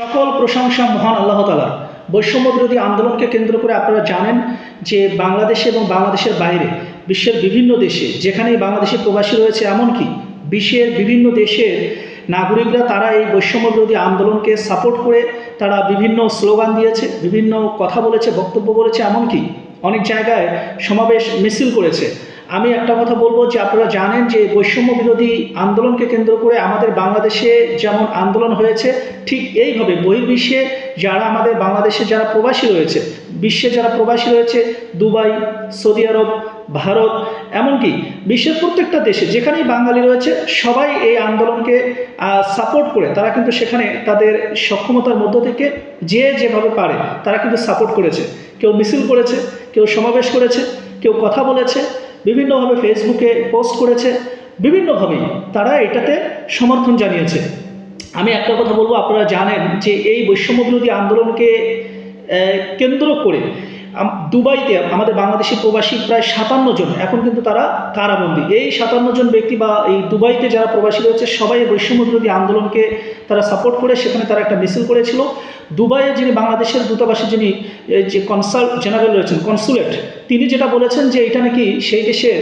সকল প্রশংসা মহান আল্লাহ তালার বৈষম্য বিরোধী আন্দোলনকে কেন্দ্র করে আপনারা জানেন যে বাংলাদেশে এবং বাংলাদেশের বাইরে বিশ্বের বিভিন্ন দেশে, যেখানেই বাংলাদেশি প্রবাসী রয়েছে, এমনকি বিশ্বের বিভিন্ন দেশের নাগরিকরা তারা এই বৈষম্য বিরোধী আন্দোলনকে সাপোর্ট করে তারা বিভিন্ন স্লোগান দিয়েছে, বিভিন্ন কথা বলেছে, বক্তব্য বলেছে, এমনকি অনেক জায়গায় সমাবেশ মিছিল করেছে। আমি একটা কথা বলব যে আপনারা জানেন যে বৈষম্য বিরোধী আন্দোলনকে কেন্দ্র করে আমাদের বাংলাদেশে যেমন আন্দোলন হয়েছে, ঠিক এইভাবে বহির্বিশ্বে যারা আমাদের বাংলাদেশে যারা প্রবাসী রয়েছে, বিশ্বে যারা প্রবাসী রয়েছে, দুবাই, সৌদি আরব, ভারত, এমনকি বিশ্বের প্রত্যেকটা দেশে যেখানেই বাঙালি রয়েছে, সবাই এই আন্দোলনকে সাপোর্ট করে, তারা কিন্তু সেখানে তাদের সক্ষমতার মধ্য থেকে যে যেভাবে পারে, তারা কিন্তু সাপোর্ট করেছে। কেউ মিছিল করেছে, কেউ সমাবেশ করেছে, কেউ কথা বলেছে বিভিন্নভাবে ফেসবুকে পোস্ট করেছে বিভিন্নভাবেই তারা এটাতে সমর্থন জানিয়েছে। আমি একটা কথা বলব, আপনারা জানেন যে এই বৈষম্য বিরোধী আন্দোলনকে কেন্দ্র করে দুবাইতে আমাদের বাংলাদেশি প্রবাসী প্রায় সাতান্ন জন, এখন কিন্তু তারা কারাবন্দী। এই সাতান্ন জন ব্যক্তি বা এই দুবাইতে যারা প্রবাসী রয়েছে, সবাই বৈষম্য বিরোধী আন্দোলনকে তারা সাপোর্ট করে, সেখানে তারা একটা মিছিল করেছিল। দুবাইয়ে যিনি বাংলাদেশের দূতাবাসে যিনি যে কনসাল জেনারেল রয়েছেন কনসুলেট তিনি যেটা বলেছেন যে এটা নাকি সেই দেশের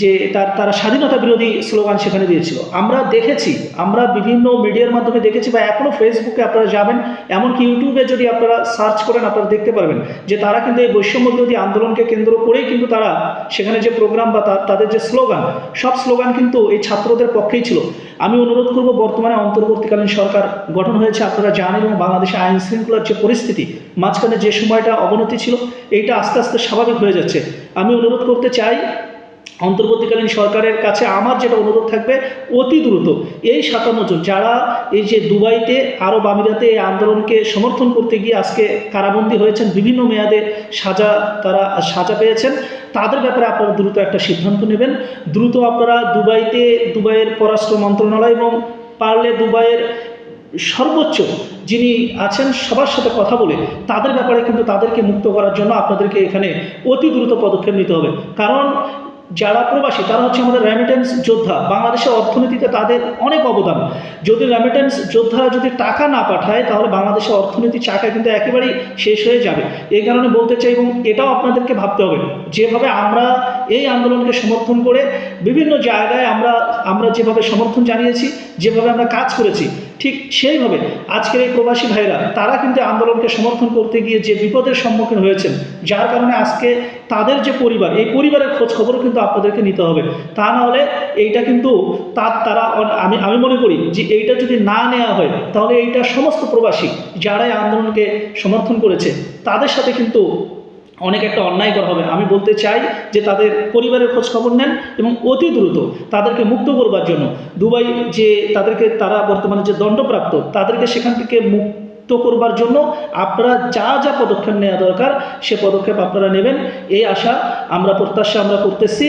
যে তার, তারা স্বাধীনতা বিরোধী স্লোগান সেখানে দিয়েছিল। আমরা দেখেছি, আমরা বিভিন্ন মিডিয়ার মাধ্যমে দেখেছি বা এখনও ফেসবুকে আপনারা যাবেন, এমনকি ইউটিউবে যদি আপনারা সার্চ করেন, আপনারা দেখতে পারবেন যে তারা কিন্তু এই বৈষম্য বিরোধী আন্দোলনকে কেন্দ্র করেই কিন্তু তারা সেখানে যে প্রোগ্রাম বা তাদের যে স্লোগান, সব স্লোগান কিন্তু এই ছাত্রদের পক্ষেই ছিল। আমি অনুরোধ করব বর্তমানে অন্তর্বর্তীকালীন সরকার গঠন হয়েছে, আপনারা জানেন, এবং বাংলাদেশে আইন শৃঙ্খলার যে পরিস্থিতি, মাঝখানে যে সময়টা অবনতি ছিল, এইটা আস্তে আস্তে স্বাভাবিক হয়ে যাচ্ছে। আমি অনুরোধ করতে চাই, অন্তর্বর্তীকালীন সরকারের কাছে আমার যেটা অনুরোধ থাকবে, অতি দ্রুত এই সাতান্ন জন, যারা এই যে দুবাইতে, আরব আমিরাতে এই আন্দোলনকে সমর্থন করতে গিয়ে আজকে কারাবন্দী হয়েছেন, বিভিন্ন মেয়াদে সাজা তারা, সাজা পেয়েছেন, তাদের ব্যাপারে আপনারা দ্রুত একটা সিদ্ধান্ত নেবেন। দ্রুত আপনারা দুবাইতে, দুবাইয়ের পররাষ্ট্র মন্ত্রণালয় এবং পারলে দুবাইয়ের সর্বোচ্চ যিনি আছেন সবার সাথে কথা বলে তাদের ব্যাপারে কিন্তু তাদেরকে মুক্ত করার জন্য আপনাদেরকে এখানে অতি দ্রুত পদক্ষেপ নিতে হবে। কারণ যারা প্রবাসী, তারা হচ্ছে আমাদের রেমিটেন্স যোদ্ধা। বাংলাদেশের অর্থনীতিতে তাদের অনেক অবদান। যদি রেমিটেন্স যোদ্ধারা যদি টাকা না পাঠায়, তাহলে বাংলাদেশের অর্থনীতি চাকা কিন্তু একেবারেই শেষ হয়ে যাবে। এই কারণে বলতে চাই এবং এটাও আপনাদেরকে ভাবতে হবে, যেভাবে আমরা এই আন্দোলনকে সমর্থন করে বিভিন্ন জায়গায় আমরা আমরা যেভাবে সমর্থন জানিয়েছি, যেভাবে আমরা কাজ করেছি, ঠিক সেইভাবে আজকের এই প্রবাসী ভাইরা, তারা কিন্তু আন্দোলনকে সমর্থন করতে গিয়ে যে বিপদের সম্মুখীন হয়েছেন, যার কারণে আজকে তাদের যে পরিবার, এই পরিবারের খোঁজ খবরও কিন্তু আপনাদেরকে নিতে হবে। তা না হলে এইটা কিন্তু তার তারা আমি আমি মনে করি যে এইটা যদি না নেওয়া হয়, তাহলে এইটা সমস্ত প্রবাসী যারা আন্দোলনকে সমর্থন করেছে, তাদের সাথে কিন্তু অনেক একটা অন্যায় করা হবে। আমি বলতে চাই যে তাদের পরিবারের খোঁজ খবর নেন এবং অতি দ্রুত তাদেরকে মুক্ত করবার জন্য। দুবাই যে তাদেরকে, তারা বর্তমানে যে দণ্ডপ্রাপ্ত, তাদেরকে সেখান থেকে মুক্ত করবার জন্য আপনারা যা যা পদক্ষেপ নেওয়া দরকার সে পদক্ষেপ আপনারা নেবেন। এই আশা আমরা, প্রত্যাশা আমরা করতেছি।